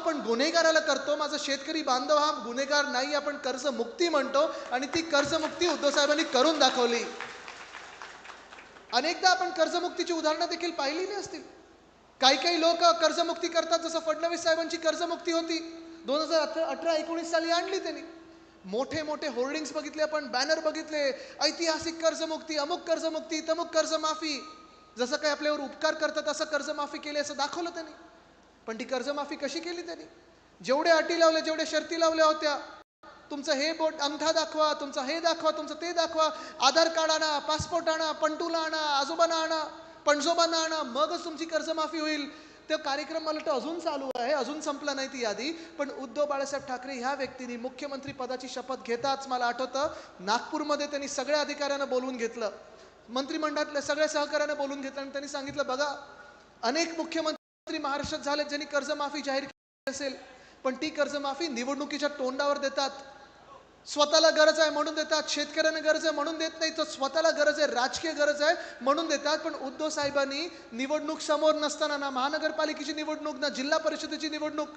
आपण गुन्हेगाराला करतो माझा शेतकरी बांधव हा गुन्हेगार नाही आपण कर्जमुक्ती म्हणतो आणि ती कर्जमुक्ती उद्धव साहेबांनी करून दाखवली. अनेकदा आपण कर्जमुक्तीची उदाहरणं देखील पाहिलेली असतील. काही काही लोक कर्जमुक्ती करतात जसं फडणवीस साहेबांची कर्जमुक्ती होती. दोन हजार अठरा अठरा एकोणीस साली आणली त्यांनी. मोठे मोठे होर्डिंग्स बघितले आपण बॅनर बघितले. ऐतिहासिक कर्जमुक्ती अमुक कर्जमुक्ती तमुक कर्जमाफी. जसं काही आपल्यावर उपकार करतात असं कर्जमाफी केली असं दाखवलं त्यांनी. पण ती कर्जमाफी कशी केली त्यांनी? जेवढे अटी लावले जेवढे शर्ती लावल्या होत्या तुमचं हे बोट अंगठा दाखवा तुमचं हे दाखवा तुमचं ते दाखवा आधार कार्ड आणा पासपोर्ट आणा पंटूला आणा आजोबांना आणा पणजोबांना आणा मगच तुमची कर्जमाफी होईल. तो कार्यक्रम मला वाटतं अजून चालू आहे अजून संपला नाही ती यादी पण उद्धव बाळासाहेब ठाकरे ह्या व्यक्तीने मुख्यमंत्री पदाची शपथ घेताच मला आठवतं नागपूरमध्ये त्यांनी सगळ्या अधिकाऱ्यांना बोलवून घेतलं. मंत्रिमंडळातल्या सगळ्या सहकाऱ्यांना बोलून घेतलं आणि त्यांनी सांगितलं बघा अनेक मुख्यमंत्री महाराष्ट्रात झाले ज्यांनी कर्जमाफी जाहीर केली असेल पण ती कर्जमाफी निवडणुकीच्या तोंडावर देतात. स्वतःला गरज आहे म्हणून देतात शेतकऱ्यांना गरज आहे म्हणून देत नाही तर स्वतःला गरज आहे राजकीय गरज आहे म्हणून देतात पण उद्धव साहेबांनी निवडणूक समोर नसताना ना महानगरपालिकेची निवडणूक ना जिल्हा परिषदेची निवडणूक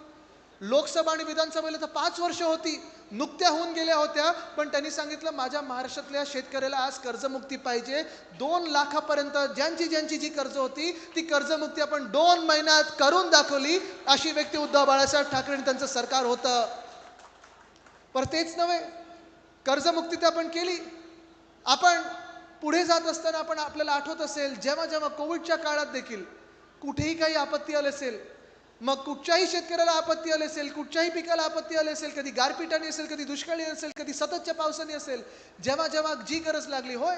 लोकसभा आणि विधानसभेला तर पाच वर्ष होती. नुकत्या होऊन गेल्या होत्या. पण त्यांनी सांगितलं माझ्या महाराष्ट्रातल्या शेतकऱ्याला आज कर्जमुक्ती पाहिजे. दोन लाखापर्यंत ज्यांची ज्यांची जी कर्ज होती ती कर्जमुक्ती आपण दोन महिन्यात करून दाखवली अशी व्यक्ती उद्धव बाळासाहेब ठाकरे आणि त्यांचं सरकार होतं. पर तेच नव्हे कर्जमुक्ती तर आपण केली. आपण पुढे जात असताना आपण आपल्याला आठवत असेल जेव्हा जेव्हा कोविडच्या काळात देखील कुठेही काही आपत्ती आली असेल मग कुठच्याही शेतकऱ्याला आपत्ती आली असेल कुठच्याही पिकाला आपत्ती आली असेल कधी गारपिटाने असेल कधी दुष्काळी असेल कधी सततच्या पावसाने असेल जेव्हा जेव्हा जी गरज लागली होय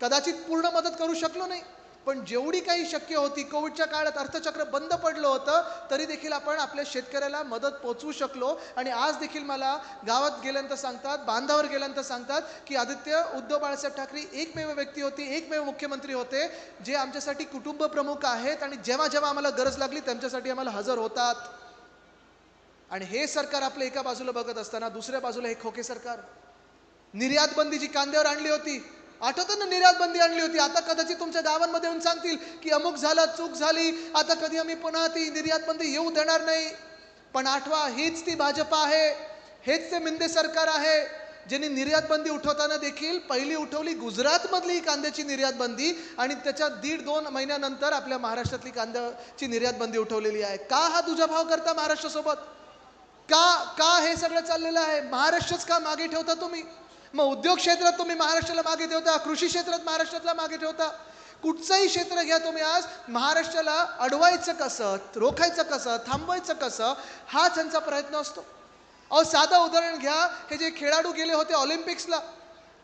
कदाचित पूर्ण मदत करू शकलो नाही. पण जेवढी काही शक्य होती कोविडच्या काळात अर्थचक्र बंद पडलं होतं तरी देखील आपण आपल्या शेतकऱ्याला मदत पोचवू शकलो. आणि आज देखील मला गावात गेल्यानंतर सांगतात बांधावर गेल्यानंतर सांगतात की आदित्य उद्धव बाळासाहेब ठाकरे एकमेव व्यक्ती होती एकमेव मुख्यमंत्री होते जे आमच्यासाठी कुटुंब प्रमुख आहेत आणि जेव्हा जेव्हा आम्हाला गरज लागली त्यांच्यासाठी आम्हाला हजर होतात. आणि हे सरकार आपलं एका बाजूला बघत असताना दुसऱ्या बाजूला हे खोके सरकार. निर्यात बंदी जी कांद्यावर आणली होती. आठवतं ना निर्यात बंदी आणली होती. आता कदाचित तुमच्या गावांमध्ये येऊन सांगतील की अमुक झालं चूक झाली. आता कधी आम्ही पुन्हा ती निर्यात बंदी येऊ देणार नाही. पण आठवा हीच ती भाजपा आहे. हेच ते मिंदे सरकार आहे. ज्यांनी निर्यात बंदी उठवताना देखील पहिली उठवली गुजरातमधली कांद्याची निर्यात बंदी आणि त्याच्या दीड दोन महिन्यानंतर आपल्या महाराष्ट्रातली कांद्याची निर्यात बंदी उठवलेली आहे. का हा दुजाभाव करता महाराष्ट्रासोबत? का का हे सगळं चाललेलं आहे? महाराष्ट्रच का मागे ठेवता तुम्ही? मग उद्योग क्षेत्रात तुम्ही महाराष्ट्राला मागे ठेवता कृषी क्षेत्रात महाराष्ट्रातला मागे ठेवता. कुठचंही क्षेत्र घ्या तुम्ही आज महाराष्ट्राला अडवायचं कसं रोखायचं कसं थांबवायचं कसं हाच त्यांचा प्रयत्न असतो. अहो साधं उदाहरण घ्या हे जे खेळाडू गेले होते ऑलिम्पिक्सला.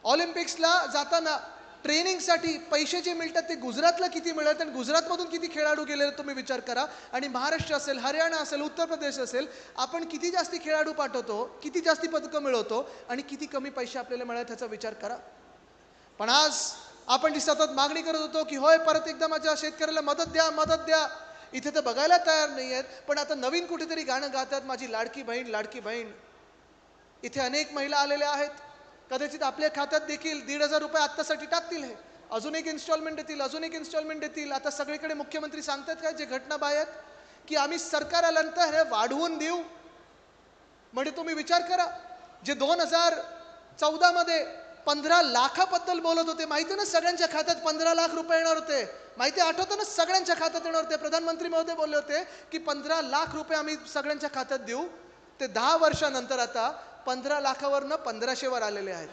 ऑलिम्पिक्सला जाताना ट्रेनिंगसाठी पैसे जे मिळतात ते गुजरातला किती मिळतात आणि गुजरातमधून किती खेळाडू गेलेले तुम्ही विचार करा. आणि महाराष्ट्र असेल हरियाणा असेल उत्तर प्रदेश असेल आपण किती जास्ती खेळाडू पाठवतो किती जास्ती पदकं मिळवतो आणि किती कमी पैसे आपल्याला मिळतात ह्याचा विचार करा. पण आज आपण जी सतत मागणी करत होतो की होय परत एकदा माझ्या शेतकऱ्याला मदत द्या मदत द्या. इथे तर बघायला तयार नाही आहेत पण आता नवीन कुठेतरी गाणं गातात माझी लाडकी बहीण लाडकी बहीण. इथे अनेक महिला आलेल्या आहेत. कदाचित आपल्या खात्यात देखील दीड हजार रुपये आत्तासाठी टाकतील हे. अजून एक इन्स्टॉलमेंट देतील अजून एक इन्स्टॉलमेंट देतील. आता सगळीकडे मुख्यमंत्री सांगतात काय जे घटना आहेत की आम्ही सरकार आल्यानंतर हे वाढवून देऊ. म्हणजे तुम्ही विचार करा जे दोन हजार चौदामध्ये पंधरा लाखाबद्दल बोलत होते माहिती ना सगळ्यांच्या खात्यात पंधरा लाख रुपये येणार होते. माहिती आठवतं ना सगळ्यांच्या खात्यात येणार होते. प्रधानमंत्री महोदय बोलले होते की पंधरा लाख रुपये आम्ही सगळ्यांच्या खात्यात देऊ. ते दहा वर्षानंतर आता पंधरा लाखावरनं पंधराशेवर आलेले आहेत.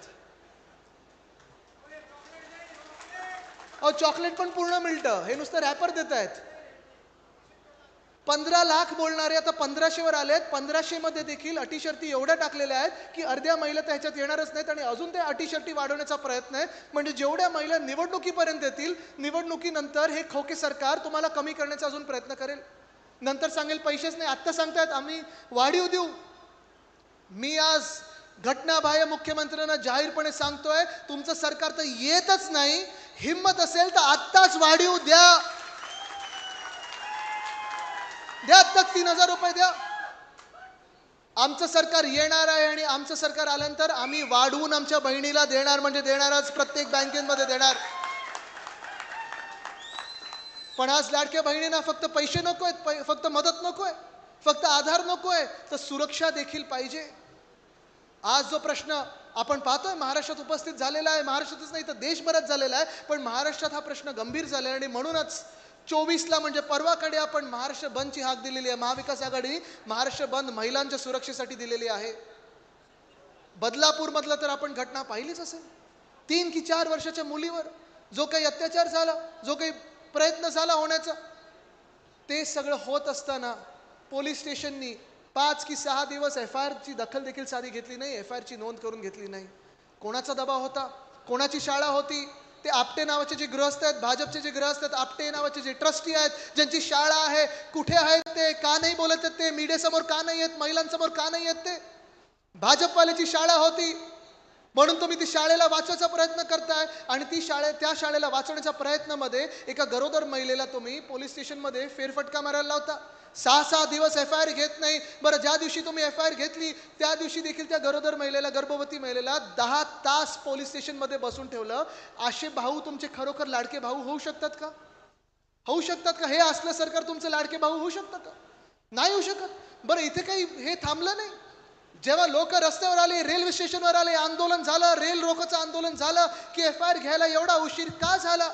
अहो चॉकलेट पण पूर्ण मिळतं. हे नुसतं रॅपर देत आहेत. पंधरा लाख बोलणारे आता पंधराशेवर आलेत. आहेत पंधराशेमध्ये देखील अटीशर्ती एवढ्या टाकलेल्या आहेत की अर्ध्या महिला तर ह्याच्यात येणारच नाहीत आणि अजून ते अटीशर्ती वाढवण्याचा प्रयत्न आहे. म्हणजे जेवढ्या महिला निवडणुकीपर्यंत येतील निवडणुकीनंतर हे खोके सरकार तुम्हाला कमी करण्याचा अजून प्रयत्न करेल. नंतर सांगेल पैसेच नाही. आत्ता सांगतायत आम्ही वाढीव देऊ. मी आज घटनाबाह्य मुख्यमंत्र्यांना जाहीरपणे सांगतोय तुमचं सरकार तर येतच नाही. हिंमत असेल तर आत्ताच वाढीव द्या. द्या आत्ता तीन हजार रुपये द्या. आमचं सरकार येणार आहे आणि आमचं सरकार आल्यानंतर आम्ही वाढवून आमच्या बहिणीला देणार म्हणजे देणारच प्रत्येक बँकेमध्ये देणार. पण आज लाडक्या बहिणींना फक्त पैसे नको आहेत फक्त मदत नको आहे फक्त आधार नको आहे तर सुरक्षा देखील पाहिजे. आज जो प्रश्न आपण पाहतोय महाराष्ट्रात उपस्थित झालेला आहे महाराष्ट्रातच नाही तर देशभरात झालेला आहे पण महाराष्ट्रात हा प्रश्न गंभीर झालेला आहे. आणि म्हणूनच चोवीसला म्हणजे परवाकडे आपण महाराष्ट्र बंदची हाक दिलेली आहे. महाविकास आघाडी महाराष्ट्र बंद महिलांच्या सुरक्षेसाठी दिलेली आहे. बदलापूरमधलं तर आपण घटना पाहिलीच असेल. तीन की चार वर्षाच्या मुलीवर जो काही अत्याचार झाला जो काही प्रयत्न झाला होण्याचा ते सगळं होत असताना पोलीस स्टेशननी पाच की सहा दिवस एफ आय आरची दखल देखील साधी घेतली नाही एफ आय आरची नोंद करून घेतली नाही. कोणाचा दबाव होता? कोणाची शाळा होती? ते आपटे नावाचे जे गृहस्थ आहेत भाजपचे जे गृहस्थ आहेत आपटे नावाचे जे ट्रस्टी आहेत ज्यांची शाळा आहे कुठे आहेत ते का नाही बोलत आहेत ते मीडियासमोर का नाही आहेत महिलांसमोर का नाही आहेत ते? भाजपवाल्याची शाळा होती. म्हणून तुम्ही ती शाळेला वाचवायचा प्रयत्न करताय आणि ती शाळे त्या शाळेला वाचवण्याच्या प्रयत्नामध्ये एका गरोदर महिलेला तुम्ही पोलीस स्टेशनमध्ये फेरफटका मारायला लावता. सहा सहा दिवस एफ आय आर घेत नाही. बरं ज्या दिवशी तुम्ही एफ आय आर घेतली त्या दिवशी देखील त्या गरोदर महिलेला गर्भवती महिलेला दहा तास पोलीस स्टेशनमध्ये बसून ठेवलं. असे भाऊ तुमचे खरोखर लाडके भाऊ होऊ शकतात का? होऊ शकतात का? हे असलं सरकार तुमचं लाडके भाऊ होऊ शकतं का? नाही होऊ शकत. बरं इथे काही हे थांबलं नाही. जेव्हा लोक रस्त्यावर आले रेल्वे स्टेशनवर आले आंदोलन झालं रेल रोकोचं आंदोलन झालं की एफ आय आर घ्यायला एवढा उशीर का झाला?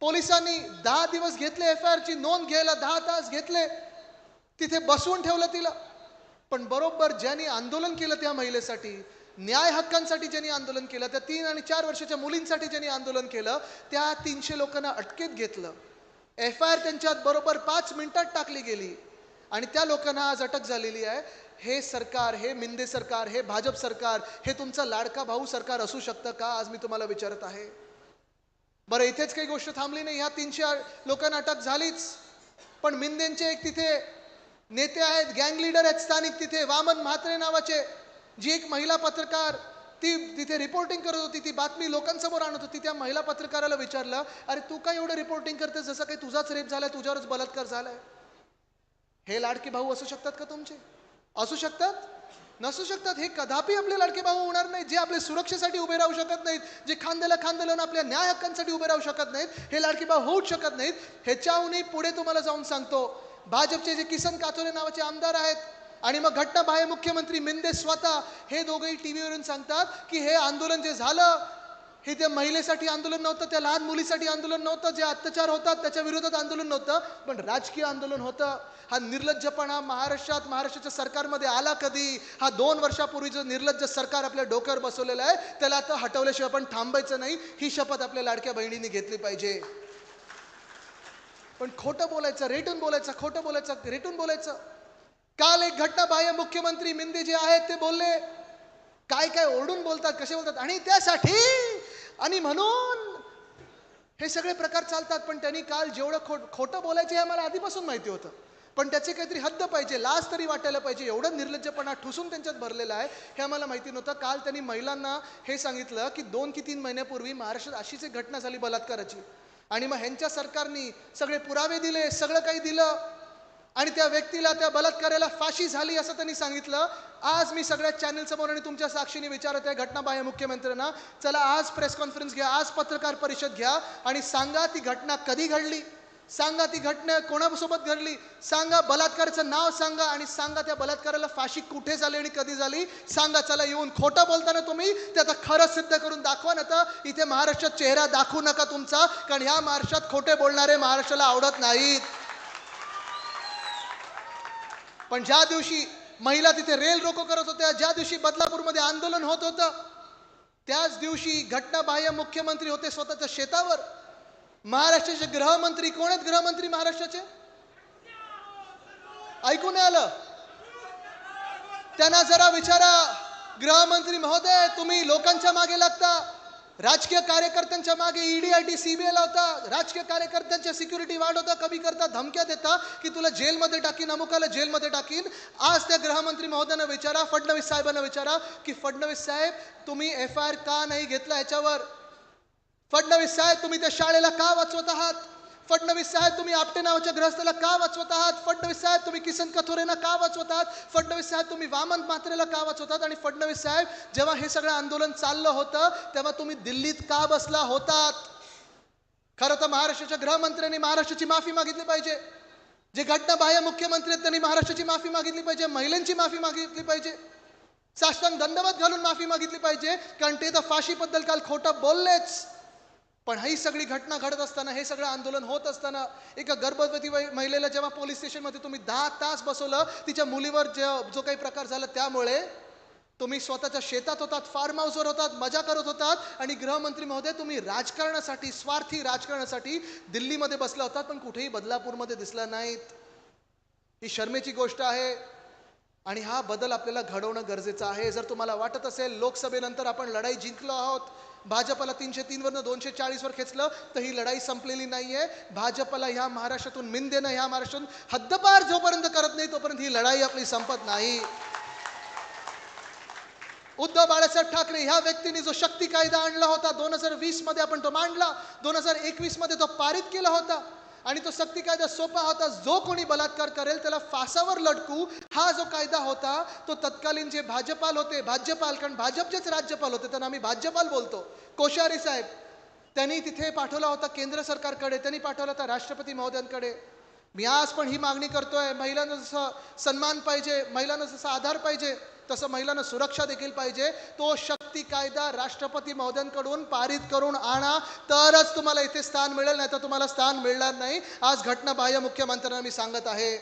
पोलिसांनी दहा दिवस घेतले एफ आय आरची नोंद घ्यायला दहा तास घेतले. तिथे बसवून ठेवलं तिला. पण बरोबर ज्यांनी आंदोलन केलं त्या महिलेसाठी न्याय हक्कांसाठी ज्यांनी आंदोलन केलं त्या तीन आणि चार वर्षाच्या मुलींसाठी ज्यांनी आंदोलन केलं त्या तीनशे लोकांना अटकेत घेतलं. एफ आय आर त्यांच्यात बरोबर पाच मिनिटात टाकली गेली. आणि त्या लोकांना आज अटक झालेली आहे. हे सरकार हे मिंदे सरकार हे भाजप सरकार हे तुमचं लाडका भाऊ सरकार असू शकतं का आज मी तुम्हाला विचारत आहे. बरं इथेच काही गोष्ट थांबली नाही. ह्या तीनशे लोकांना अटक झालीच. पण मिंदेंचे एक तिथे नेते आहेत गँग लीडर आहेत स्थानिक तिथे. वामन म्हात्रे नावाचे जी एक महिला पत्रकार ती तिथे रिपोर्टिंग करत होती. ती बातमी लोकांसमोर आणत होती. त्या महिला पत्रकाराला विचारलं अरे तू काय एवढं रिपोर्टिंग करते जसं काही तुझाच रेप झालाय तुझ्यावरच बलात्कार झालाय. हे लाडके भाऊ असू शकतात का तुमचे? असू शकतात. नसू शकतात. हे कदापि आपले लाडके भाऊ होणार नाहीत. जे आपल्या सुरक्षेसाठी उभे राहू शकत नाहीत. जे खांद्याला खांदे लावून आपल्या न्याय हक्कांसाठी उभे राहू शकत नाहीत. हे लाडके भाऊ होऊच शकत नाहीत. ह्याच्याहूनही पुढे तुम्हाला जाऊन सांगतो. भाजपचे जे किसन काथोरे नावाचे आमदार आहेत आणि मग घटनाबाह्य मुख्यमंत्री मिंदे स्वतः हे दोघंही टी व्हीवरून सांगतात की हे आंदोलन जे झालं हे त्या महिलेसाठी आंदोलन नव्हतं त्या लहान मुलीसाठी आंदोलन नव्हतं जे अत्याचार होतात त्याच्या विरोधात आंदोलन नव्हतं पण राजकीय आंदोलन होतं. हा निर्लज्जपणा महाराष्ट्रात महाराष्ट्राच्या सरकारमध्ये आला कधी? हा दोन वर्षापूर्वीचं निर्लज्ज सरकार आपल्या डोक्यावर बसवलेलं आहे त्याला आता हटवल्याशिवाय आपण थांबायचं नाही. ही शपथ आपल्या लाडक्या बहिणीने घेतली पाहिजे. पण खोटं बोलायचं रेटून बोलायचं खोटं बोलायचं रेटून बोलायचं. काल एक घटना बाह्य मुख्यमंत्री मिंदे जे आहेत ते बोलले काय काय ओरडून बोलतात कसे बोलतात? आणि त्यासाठी आणि म्हणून हे सगळे प्रकार चालतात पण त्यांनी काल जेवढं खोट खोटं बोलायचं हे आम्हाला आधीपासून माहिती होतं. पण त्याचे काहीतरी हद्द पाहिजे लाज तरी वाटायला पाहिजे एवढं निर्लज्जपणा ठुसून त्यांच्यात भरलेलं आहे हे आम्हाला माहिती नव्हतं. काल त्यांनी महिलांना हे सांगितलं की दोन की तीन महिन्यापूर्वी महाराष्ट्रात अशीच एक घटना झाली बलात्काराची. आणि मग ह्यांच्या सरकारनी सगळे पुरावे दिले सगळं काही दिलं. आणि त्या व्यक्तीला त्या बलात्काराला फाशी झाली असं त्यांनी सांगितलं. आज मी सगळ्या चॅनल समोर आणि तुमच्या साक्षीने विचारत आहे घटनाबाह्य मुख्यमंत्र्यांना. चला आज प्रेस कॉन्फरन्स घ्या आज पत्रकार परिषद घ्या आणि सांगा ती घटना कधी घडली? सांगा ती घटना कोणासोबत घडली? सांगा बलात्काराचं नाव सांगा आणि सांगा त्या बलात्काराला फाशी कुठे झाली आणि कधी झाली? सांगा चला येऊन खोटं बोलताना तुम्ही ते आता खरं सिद्ध करून दाखवा ना तर इथे महाराष्ट्रात चेहरा दाखवू नका तुमचा कारण ह्या महाराष्ट्रात खोटे बोलणारे महाराष्ट्राला आवडत नाहीत. पण ज्या दिवशी महिला तिथे रेल रोको करत होत्या ज्या दिवशी बदलापूरमध्ये आंदोलन होत होतं त्याच दिवशी घटनाबाह्य मुख्यमंत्री होते स्वतःच्या शेतावर. महाराष्ट्राचे गृहमंत्री कोण आहेत गृहमंत्री महाराष्ट्राचे? ऐकून नाही आलं? त्यांना जरा विचारा गृहमंत्री महोदय तुम्ही लोकांच्या मागे लागता. राजकीय कार्यकर्त्यांच्या मागे ईडी आय टी सीबीआय लावता राजकीय कार्यकर्त्यांच्या सिक्युरिटी वाढवता कमी करता धमक्या देता की तुला जेलमध्ये टाकीन अमुकाला जेलमध्ये टाकीन. आज त्या गृहमंत्री महोदयांना विचारा फडणवीस साहेबांना विचारा की फडणवीस साहेब तुम्ही एफ आय आर का नाही घेतला ह्याच्यावर फडणवीस साहेब तुम्ही त्या शाळेला का वाचवत आहात? फडणवीस साहेब तुम्ही आपटे नावाच्या ग्रहस्थाला का वाचवत आहात फडणवीस साहेब तुम्ही किसन कथोरेंना का वाचवत आहात फडणवीस साहेब तुम्ही वामन मात्रेला का वाचवतात? आणि फडणवीस साहेब जेव्हा हे सगळं आंदोलन चाललं होतं तेव्हा तुम्ही दिल्लीत का बसला होतात? खरं तर महाराष्ट्राच्या गृहमंत्र्यांनी महाराष्ट्राची माफी मागितली पाहिजे. जे घटनाबाह्य मुख्यमंत्री आहेत त्यांनी महाराष्ट्राची माफी मागितली पाहिजे महिलांची माफी मागितली पाहिजे. साष्टांग दंडवत घालून माफी मागितली पाहिजे कारण ते तर फाशीबद्दल काल खोटं बोललेच. पण ही सगळी घटना घडत असताना हे सगळं आंदोलन होत असताना एका गर्भवती महिलेला जेव्हा पोलीस स्टेशनमध्ये तुम्ही दहा तास बसवलं तिच्या मुलीवर जे जो काही प्रकार झाला त्यामुळे तुम्ही स्वतःच्या शेतात होतात फार्म हाऊसवर होतात मजा करत होतात आणि गृहमंत्री महोदय तुम्ही राजकारणासाठी स्वार्थी राजकारणासाठी दिल्लीमध्ये बसला होतात पण कुठेही बदलापूरमध्ये दिसला नाहीत. ही शर्मेची गोष्ट आहे आणि हा बदल आपल्याला घडवणं गरजेचं आहे. जर तुम्हाला वाटत असेल लोकसभेनंतर आपण लढाई जिंकलो आहोत भाजपला तीनशे तीनवरनं दोनशे चाळीसवर खेचलं तर ही लढाई संपलेली नाहीये. भाजपला ह्या महाराष्ट्रातून मिन देणं ह्या महाराष्ट्रातून हद्दपार जोपर्यंत करत नाही तोपर्यंत ही लढाई आपली संपत नाही. उद्धव बाळासाहेब ठाकरे ह्या व्यक्तीने जो शक्ती कायदा आणला होता दोन हजार वीसमध्ये आपण तो मांडला. दोन हजार एकवीसमध्ये तो पारित केला होता. आणि तो सक्ती कायदा सोपा होता. जो कोणी बलात्कार करेल त्याला फासावर लटकू हा जो कायदा होता तो तत्कालीन जे भाजपाल होते भाज्यपाल कारण भाजपचेच राज्यपाल होते त्यांना आम्ही भाज्यपाल बोलतो. कोश्यारी साहेब त्यांनी तिथे पाठवला होता केंद्र सरकारकडे त्यांनी पाठवला होता राष्ट्रपती महोदयांकडे. मी आज पण ही मागणी करतोय महिलांना जसं सन्मान पाहिजे महिलांना जसा आधार पाहिजे तसं महिलांना सुरक्षा देखील पाहिजे. तो शक्ती कायदा राष्ट्रपती महोदयांकडून पारित करून आणा तरच तुम्हाला इथे स्थान मिळेल नाही तर तुम्हाला स्थान मिळणार नाही. आज घटनाबाह्य मुख्यमंत्र्यांना मी सांगत आहे.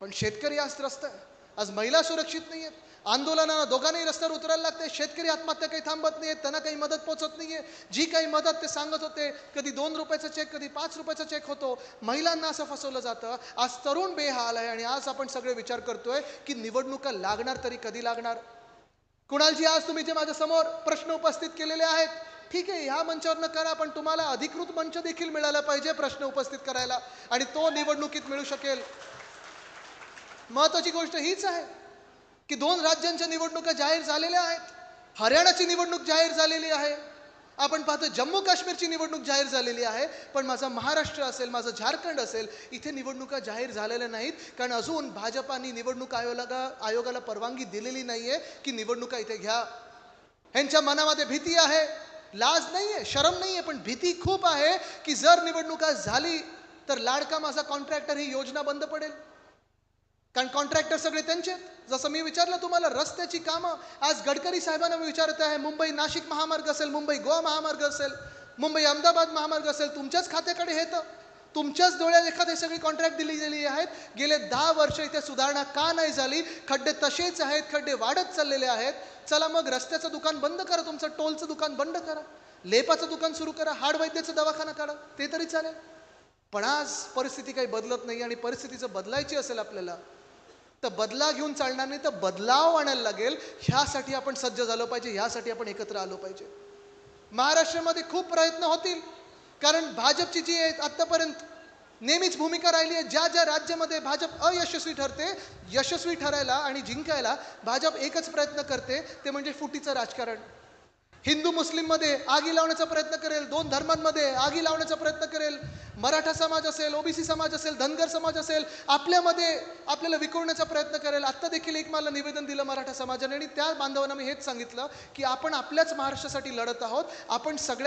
पण शेतकरी आज त्रस्त आहे. आज महिला सुरक्षित नाही आहेत आंदोलनाला दोघांनाही रस्त्यावर उतरायला लागते शेतकरी आत्महत्या काही थांबत नाही त्यांना काही मदत पोचत नाहीये. जी काही मदत ते सांगत होते कधी दोन रुपयाचा चेक कधी पाच रुपयाचा चेक होतो. महिलांना असं फसवलं जातं. आज तरुण बेहाल आहे आणि आज आपण सगळे विचार करतोय की निवडणुका लागणार तरी कधी लागणार? कुणालजी आज तुम्ही जे माझ्यासमोर प्रश्न उपस्थित केलेले आहेत ठीक आहे ह्या मंचावरनं करा पण तुम्हाला अधिकृत मंच देखील मिळाला पाहिजे प्रश्न उपस्थित करायला. आणि तो निवडणुकीत मिळू शकेल. महत्वाची गोष्ट हीच आहे की दोन राज्यांच्या निवडणुका जाहीर झालेल्या आहेत. हरियाणाची निवडणूक जाहीर झालेली आहे. आपण पाहतो जम्मू काश्मीरची निवडणूक जाहीर झालेली आहे पण माझा महाराष्ट्र असेल माझं झारखंड असेल इथे निवडणुका जाहीर झालेल्या नाहीत. कारण अजून भाजपानी निवडणूक आयोगाला आयोगाला परवानगी दिलेली नाही आहे की निवडणुका इथे घ्या. ह्यांच्या मनामध्ये भीती आहे. लाज नाही आहे शरम नाही आहे पण भीती खूप आहे की जर निवडणुका झाली तर लाडका माझा कॉन्ट्रॅक्टर ही योजना बंद पडेल. कारण कॉन्ट्रॅक्टर सगळे त्यांचे जसं मी विचारलं तुम्हाला रस्त्याची कामं आज गडकरी साहेबांना मी विचारत आहे मुंबई नाशिक महामार्ग असेल मुंबई गोवा महामार्ग असेल मुंबई अहमदाबाद महामार्ग असेल तुमच्याच खात्याकडे हे तर. तुमच्याच डोळ्यात एखाद सगळी कॉन्ट्रॅक्ट दिली गेली आहेत. गेले दहा वर्ष इथे सुधारणा का नाही झाली? खड्डे तसेच आहेत खड्डे वाढत चाललेले आहेत. चला मग रस्त्याचं दुकान बंद करा तुमचं टोलचं दुकान बंद करा. लेपाचं दुकान सुरू करा हाडवैद्याचं दवाखाना काढा ते तरी चालेल. पण आज परिस्थिती काही बदलत नाही आणि परिस्थितीचं बदलायची असेल आपल्याला तर बदला घेऊन चालणार नाही तर बदलाव आणायला लागेल. ह्यासाठी आपण सज्ज झालो पाहिजे ह्यासाठी आपण एकत्र आलो पाहिजे. महाराष्ट्रामध्ये खूप प्रयत्न होतील कारण भाजपची जी आहे आत्तापर्यंत नेहमीच भूमिका राहिली आहे ज्या ज्या राज्यामध्ये भाजप अयशस्वी ठरते यशस्वी ठरायला आणि जिंकायला भाजप एकच प्रयत्न करते ते म्हणजे फुटीचं राजकारण. हिंदू मुस्लिममध्ये आगी लावण्याचा प्रयत्न करेल दोन धर्मांमध्ये आगी लावण्याचा प्रयत्न करेल. मराठा समाज असेल ओबीसी समाज असेल धनगर समाज असेल आपल्यामध्ये आपल्याला विकवण्याचा प्रयत्न करेल. आत्ता देखील एक मला निवेदन दिलं मराठा समाजाने आणि त्या बांधवांना मी हेच सांगितलं की आपण आपल्याच महाराष्ट्रासाठी लढत आहोत. आपण सगळ्या